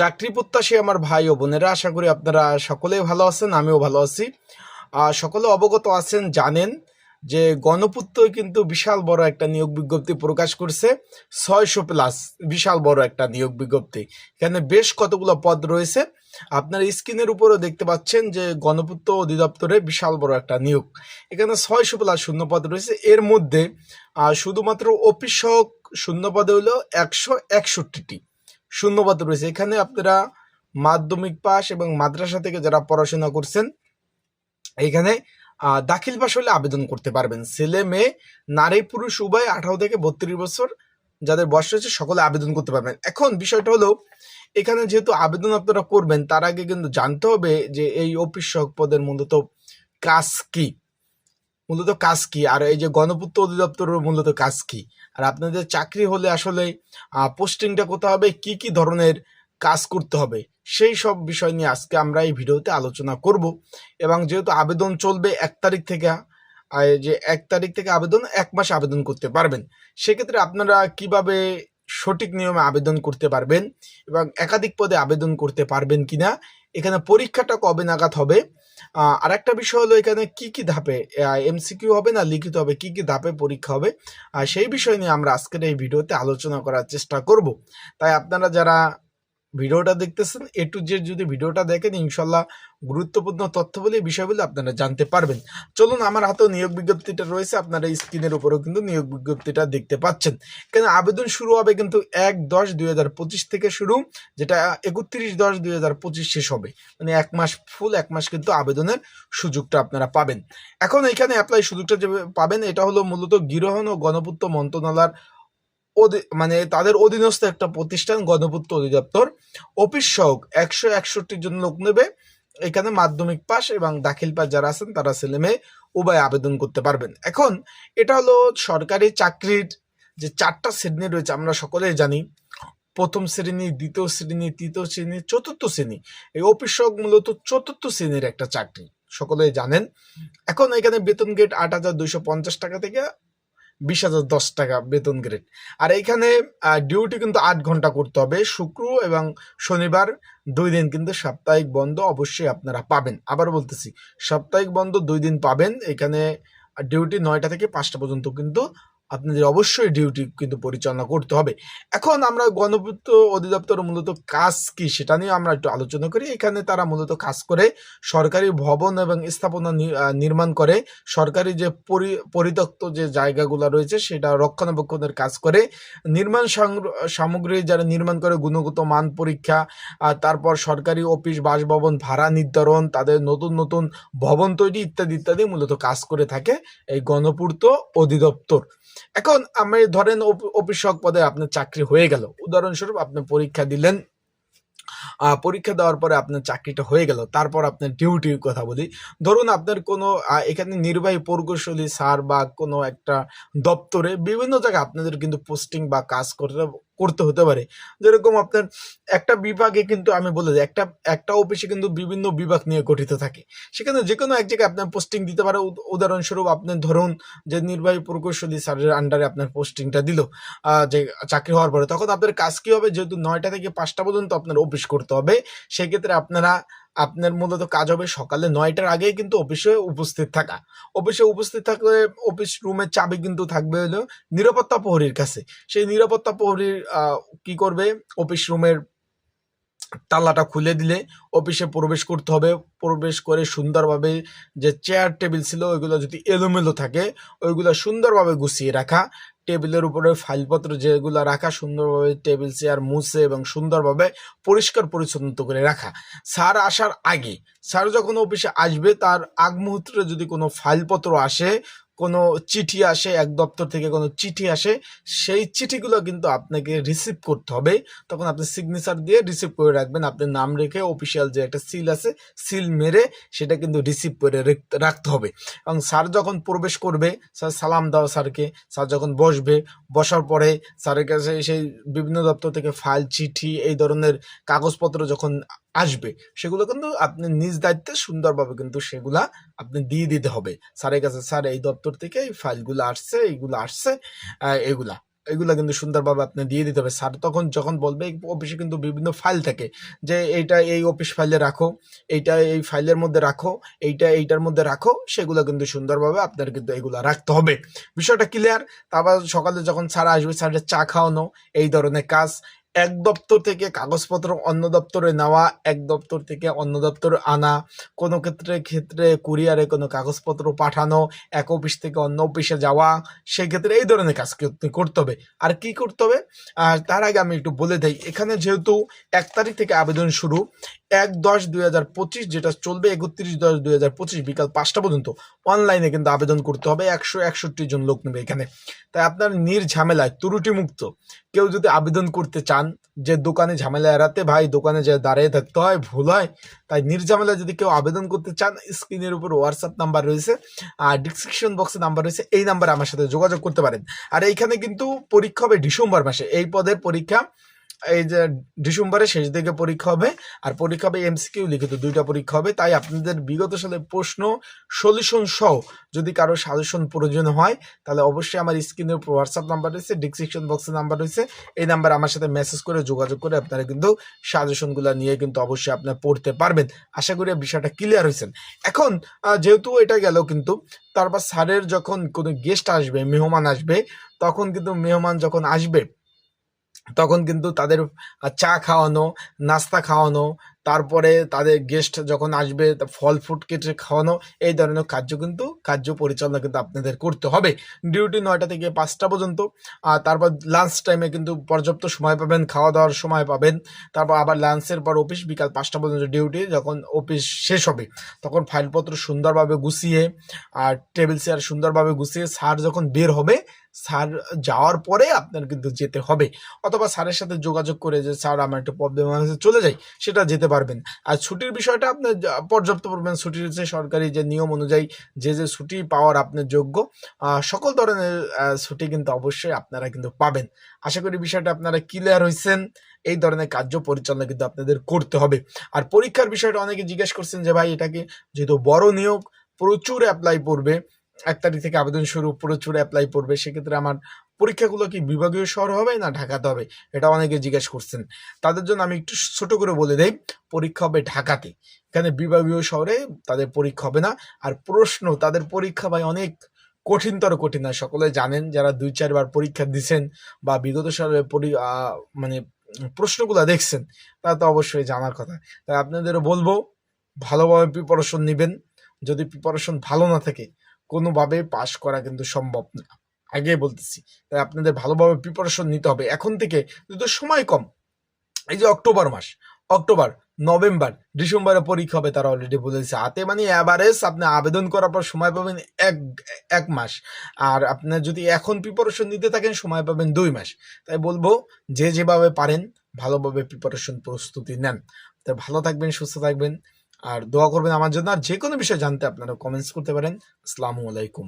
চাকরি প্রত্যাশী আমার ভাই ও বোনেরা, আশা করি আপনারা সকলেই ভালো আছেন, আমিও ভালো আছি। আর সকলে অবগত আছেন, জানেন যে গণপূর্ত কিন্তু বিশাল বড় একটা নিয়োগ বিজ্ঞপ্তি প্রকাশ করছে, ছয়শো প্লাস বিশাল বড় একটা নিয়োগ বিজ্ঞপ্তি। এখানে বেশ কতগুলো পদ রয়েছে। আপনার স্ক্রিনের উপরও দেখতে পাচ্ছেন যে গণপূর্ত অধিদপ্তরে বিশাল বড় একটা নিয়োগ। এখানে ছয়শো প্লাস শূন্য পদ রয়েছে। এর মধ্যে শুধুমাত্র অফিস সহক শূন্য পদে হলো একশো একষট্টিটি। শূন্যপদ রয়েছে। এখানে আপনারা মাধ্যমিক পাস এবং মাদ্রাসা থেকে যারা পড়াশোনা করছেন এখানে দাখিল পাশ হলে আবেদন করতে পারবেন। ছেলে, মেয়ে, নারী, পুরুষ, উভয় আঠারো থেকে বত্রিশ বছর যাদের বয়স রয়েছে সকলে আবেদন করতে পারবেন। এখন বিষয়টা হলো, এখানে যেহেতু আবেদন আপনারা করবেন, তার আগে কিন্তু জানতে হবে যে এই অফিস সহক পদের মূলত কাজ কি। মূলত কাজ কি? আর এই যে গণপূর্ত অধিদপ্তরের মূলত কাজ কি? আর আপনাদের চাকরি হলে আসলে পোস্টিংটা কোথায় হবে? কি কি ধরনের কাজ করতে হবে? সেই সব বিষয় নিয়ে আজকে আমরা এই ভিডিওতে আলোচনা করব। এবং যেহেতু আবেদন চলবে এক তারিখ থেকে যে এক তারিখ থেকে আবেদন, এক মাস আবেদন করতে পারবেন। সেক্ষেত্রে আপনারা কীভাবে সঠিক নিয়মে আবেদন করতে পারবেন এবং একাধিক পদে আবেদন করতে পারবেন কিনা? এখানে পরীক্ষাটা কবে নাগাদ হবে? আর একটা বিষয় হলো এখানে কি কি ধাপে এমসিকিউ হবে না, লিখিত হবে, কি কি ধাপে পরীক্ষা হবে সেই বিষয় নিয়ে আমরা আজকের এই ভিডিওতে আলোচনা করার চেষ্টা করব। তাই আপনারা যারা ভিডিওটা দেখতেছেন এ টু জেড যদি ভিডিওটা দেখেন ইনশাল্লাহ গুরুত্বপূর্ণ তথ্যবলী বিষয়গুলো আপনারা জানতে পারবেন। চলুন, আমার হাতেও নিয়োগ বিজ্ঞপ্তিটা রয়েছে, আপনারা স্ক্রিনের উপরেও কিন্তু নিয়োগ বিজ্ঞপ্তিটা দেখতে পাচ্ছেন। কেন, আবেদন শুরু হবে কিন্তু এক দশ দুই থেকে শুরু, যেটা একত্রিশ দশ দুই হাজার পঁচিশ শেষ হবে। মানে এক মাস ফুল, এক মাস কিন্তু আবেদনের সুযোগটা আপনারা পাবেন। এখন এখানে অ্যাপ্লাই সুযোগটা যে পাবেন, এটা হলো মূলত গৃহণ ও গণপূর্ত মন্ত্রণালয়ের মানে তাদের অধীনস্থ একটা প্রতিষ্ঠান, গণপূর্ত অধিদপ্তর। অফিস সহক একশো একষট্টির জন্য লোক নেবে। এখানে মাধ্যমিক পাস এবং দাখিল পাস যারা আছেন, তারা ছেলে মেয়ে উভয় আবেদন করতে পারবেন। এখন এটা হলো সরকারি চাকরির যে চারটা শ্রেণি রয়েছে, আমরা সকলেই জানি। প্রথম শ্রেণি, দ্বিতীয় শ্রেণি, তৃতীয় শ্রেণি, চতুর্থ শ্রেণি। এই অফিস সহক মূলত চতুর্থ শ্রেণির একটা চাকরি। সকলেই জানেন। এখন এখানে বেতন গেট আট হাজার দুইশো পঞ্চাশ টাকা থেকে বিশ হাজার দশ টাকা বেতন গ্রেড আর এইখানে ডিউটি কিন্তু আট ঘণ্টা করতে হবে। শুক্র এবং শনিবার দুই দিন কিন্তু সাপ্তাহিক বন্ধ অবশ্যই আপনারা পাবেন। আবার বলতেছি, সাপ্তাহিক বন্ধ দুই দিন পাবেন। এখানে ডিউটি নয়টা থেকে পাঁচটা পর্যন্ত কিন্তু আপনাদের অবশ্যই ডিউটি কিন্তু পরিচালনা করতে হবে। এখন আমরা গণপূর্ত অধিদপ্তর মূলত কাজ কি সেটা নিয়ে আমরা একটু আলোচনা করি। এখানে তারা মূলত কাজ করে সরকারি ভবন এবং স্থাপনা নির্মাণ করে। সরকারি যে পরি- পরিত্যক্ত যে জায়গাগুলো রয়েছে সেটা রক্ষণাবেক্ষণের কাজ করে। নির্মাণ সামগ্রী যারা নির্মাণ করে, গুণগত মান পরীক্ষা তারপর সরকারি অফিস, বাসভবন, ভাড়া নির্ধারণ, তাদের নতুন নতুন ভবন তৈরি ইত্যাদি ইত্যাদি মূলত কাজ করে থাকে এই গণপূর্ত অধিদপ্তর। এখন আমি ধরেন অফ- অফিসক পদে আপনার চাকরি হয়ে গেল। উদাহরণস্বরূপ আপনি পরীক্ষা দিলেন পরীক্ষা দেওয়ার পরে আপনার চাকরিটা হয়ে গেল। তারপর আপনার ডিউটির কথা বলি। ধরুন আপনার কোনো এখানে নির্বাহী প্রকৌশলী, স্যার বা কোনো একটা দপ্তরে বিভিন্ন জায়গায় আপনাদের কিন্তু পোস্টিং বা কাজ করতে করতে হতে পারে। যেরকম আপনার একটা বিভাগে কিন্তু আমি বলে দিই, একটা একটা অফিসে কিন্তু বিভিন্ন বিভাগ নিয়ে গঠিত থাকে। সেখানে যে কোনো এক জায়গায় আপনার পোস্টিং দিতে পারে। উদাহরণস্বরূপ আপনি ধরুন যে নির্বাহী প্রকৌশলী স্যারের আন্ডারে আপনার পোস্টিংটা দিল যে চাকরি হওয়ার পরে। তখন আপনার কাজ কী হবে? যেহেতু নয়টা থেকে পাঁচটা পর্যন্ত আপনার অফিস করতে হবে। সেক্ষেত্রে আপনারা, আপনার মূলত কাজ হবে সকালে নয়টার আগেই কিন্তু অফিসে উপস্থিত থাকা। অফিসে উপস্থিত থাকলে অফিস রুমের চাবি কিন্তু থাকবে হলো নিরাপত্তা প্রহরীর কাছে। সেই নিরাপত্তা প্রহরীর কি করবে? অফিস রুমের তালাটা খুলে দিলে অফিসে প্রবেশ করতে হবে। প্রবেশ করে সুন্দরভাবে যে চেয়ার টেবিল ছিল, ওইগুলো যদি এলোমেলো থাকে, ওইগুলো সুন্দরভাবে গুছিয়ে রাখা। টেবিলের উপরে ফাইলপত্র যেগুলো রাখা, সুন্দরভাবে টেবিল, চেয়ার মুছে এবং সুন্দরভাবে পরিষ্কার পরিচ্ছন্ন করে রাখা। স্যার আসার আগে, স্যার যখন অফিসে আসবে, তার আগ মুহূর্তে যদি কোনো ফাইলপত্র আসে কোনো চিঠি আসে, এক দপ্তর থেকে কোনো চিঠি আসে, সেই চিঠিগুলো কিন্তু আপনাকে রিসিভ করতে হবে। তখন আপনি সিগনেচার দিয়ে রিসিভ করে রাখবেন। আপনি নাম রেখে অফিসিয়াল যে একটা সিল আছে সিল মেরে সেটা কিন্তু রিসিভ করে রেখ- রাখতে হবে। এবং স্যার যখন প্রবেশ করবে স্যার সালাম দাও স্যারকে স্যার যখন বসবে, বসার পরে স্যারের কাছে সেই বিভিন্ন দপ্তর থেকে ফাইল চিঠি, এই ধরনের কাগজপত্র যখন আসবে, সেগুলো কিন্তু আপনি নিজ দায়িত্বে সুন্দরভাবে কিন্তু সেগুলা আপনি দিয়ে দিতে হবে। স্যারের কাছে স্যার এই দপ্তর থেকে এই ফাইলগুলো আসছে, এইগুলো আসছে এগুলা। এগুলা কিন্তু সুন্দরভাবে আপনি দিয়ে দিতে হবে। স্যার তখন যখন বলবে অফিসে কিন্তু বিভিন্ন ফাইল থাকে যে এইটা এই অফিস ফাইলে রাখো, এইটা এই ফাইলের মধ্যে রাখো, এইটা এইটার মধ্যে রাখো, সেগুলো কিন্তু সুন্দরভাবে আপনার কিন্তু এগুলা রাখতে হবে। বিষয়টা ক্লিয়ার তারপর সকালে যখন স্যার আসবে, স্যারের চা খাওয়ানো, এই ধরনের কাজ এক দপ্তর থেকে কাগজপত্র অন্য দপ্তরে নেওয়া, এক দপ্তর থেকে অন্য দপ্তরে আনা, কোনো ক্ষেত্রে ক্ষেত্রে কুরিয়ারে কোনো কাগজপত্র পাঠানো, এক অফিস থেকে অন্য অফিসে যাওয়া, সেক্ষেত্রে এই ধরনের কাজ করতে- হবে। আর কি করতে হবে? তার আগে আমি একটু বলে দিই, এখানে যেহেতু এক তারিখ থেকে আবেদন শুরু এক দশ দুই হাজার পঁচিশ, যেটা চলবে একত্রিশ দশ দুই হাজার পঁচিশ বিকাল পাঁচটা পর্যন্ত। অনলাইনে কিন্তু আবেদন করতে হবে, একশো একষট্টি জন লোক নেবে এখানে। তাই আপনার নির্ঝামেলায় ত্রুটি মুক্ত কেউ যদি আবেদন করতে চান, যে দোকানে ঝামেলা এড়াতে ভাই, দোকানে যে দাঁড়িয়ে থাকতে হয়, ভুল হয়, তাই নির্ঝামেলা যদি কেউ আবেদন করতে চান, স্ক্রিনের উপর হোয়াটসঅ্যাপ নাম্বার রয়েছে, আর ডিসক্রিপশন বক্সে নাম্বার রয়েছে, এই নাম্বারে আমার সাথে যোগাযোগ করতে পারেন। আর এইখানে কিন্তু পরীক্ষা হবে ডিসেম্বর মাসে, এই পদের পরীক্ষা এই যে ডিসেম্বরের শেষ দিকে পরীক্ষা হবে, আর পরীক্ষা হবে এমসিকিউ লিখিত দুইটা পরীক্ষা হবে। তাই আপনাদের বিগত সালের প্রশ্ন সলিউশন সহ যদি কারও সাজেশন প্রয়োজন হয়, তাহলে অবশ্যই আমার স্ক্রিনের উপর হোয়াটসঅ্যাপ নাম্বার রয়েছে ডিসক্রিপশন বক্সের নাম্বার রয়েছে। এই নাম্বার আমার সাথে মেসেজ করে যোগাযোগ করে আপনারা কিন্তু সাজেশনগুলো নিয়ে কিন্তু অবশ্যই আপনারা পড়তে পারবেন। আশা করি বিষয়টা ক্লিয়ার হয়েছেন। এখন যেহেতু এটা গেল কিন্তু, তারপর স্যারের যখন কোনো গেস্ট আসবে, মেহমান আসবে, তখন কিন্তু মেহমান যখন আসবে তখন কিন্তু তাদের চা খাওয়ানো, নাস্তা খাওয়ানো, তারপরে তাদের গেস্ট যখন আসবে ফল ফ্রুট কেটে খাওয়ানো, এই ধরনের কার্য কিন্তু, কার্য পরিচালনা কিন্তু আপনাদের করতে হবে। ডিউটি নয়টা থেকে পাঁচটা পর্যন্ত, আর তারপর লাঞ্চ টাইমে কিন্তু পর্যাপ্ত সময় পাবেন খাওয়া দাওয়ার সময় পাবেন, তারপর আবার লাঞ্চের পর অফিস বিকাল পাঁচটা পর্যন্ত ডিউটি যখন অফিস শেষ হবে, তখন ফাইলপত্র সুন্দরভাবে গুছিয়ে, আর টেবিল চেয়ার সুন্দরভাবে গুছিয়ে স্যার যখন বের হবে স্যার যাওয়ার পরে আপনার কিন্তু যেতে হবে। অথবা স্যারের সাথে যোগাযোগ করে যে, স্যার, আমার একটু প্রবলেম আছে, চলে যাই। সেটা যেতে পারবেন। আর ছুটির বিষয়টা আপনার পর্যাপ্ত পরিমাণ ছুটি রয়েছে। সরকারি যে নিয়ম অনুযায়ী যে যে ছুটি পাওয়ার আপনার যোগ্য সকল ধরনের ছুটি কিন্তু অবশ্যই আপনারা কিন্তু পাবেন। আশা করি বিষয়টা আপনারা ক্লিয়ার হয়েছেন এই ধরনের কার্য পরিচালনা কিন্তু আপনাদের করতে হবে। আর পরীক্ষার বিষয়টা অনেকে জিজ্ঞেস করছেন যে, ভাই, এটাকে যেহেতু বড় নিয়োগ, প্রচুর অ্যাপ্লাই পড়বে। এক তারিখ থেকে আবেদন শুরু, প্রচুর অ্যাপ্লাই পড়বে, সেক্ষেত্রে আমার পরীক্ষাগুলো কি বিভাগীয় শহর হবে না ঢাকাতে হবে? এটা অনেকে জিজ্ঞেস করছেন। তাদের জন্য আমি একটু ছোট করে বলে দেই, পরীক্ষা হবে ঢাকাতে। এখানে বিভাগীয় শহরে তাদের পরীক্ষা হবে না। আর প্রশ্ন, তাদের পরীক্ষা ভাই অনেক কঠিনতর কঠিন হয়। সকলে জানেন, যারা দুই, চারবার পরীক্ষা দিছেন বা বিগত পরি মানে প্রশ্নগুলো দেখছেন তা তো অবশ্যই জানার কথা। তাই আপনাদেরও বলব, ভালোভাবে প্রিপারেশন নেবেন। যদি প্রিপারেশন ভালো না থাকে কোনোভাবে পাশ করা কিন্তু সম্ভব না। আগে বলতেছি, তাই আপনাদের ভালোভাবে প্রিপারেশন নিতে হবে। এখন থেকে যেহেতু সময় কম। এই যে অক্টোবর মাস, অক্টোবর, নভেম্বর, ডিসেম্বরে পরীক্ষা হবে তারা অলরেডি বলেছে। হাতে মানে অ্যাভারেজ আপনি আবেদন করার পর সময় পাবেন এক এক মাস। আর আপনার যদি এখন প্রিপারেশন নিতে থাকেন, সময় পাবেন দুই মাস। তাই বলব, যে যেভাবে পারেন, ভালোভাবে প্রিপারেশন প্রস্তুতি নেন। তাই ভালো থাকবেন, সুস্থ থাকবেন। আর দোয়া করবেন আমার জন্য। আর যে কোনো বিষয় জানতে আপনারা কমেন্টস করতে পারেন। আসসালামু আলাইকুম।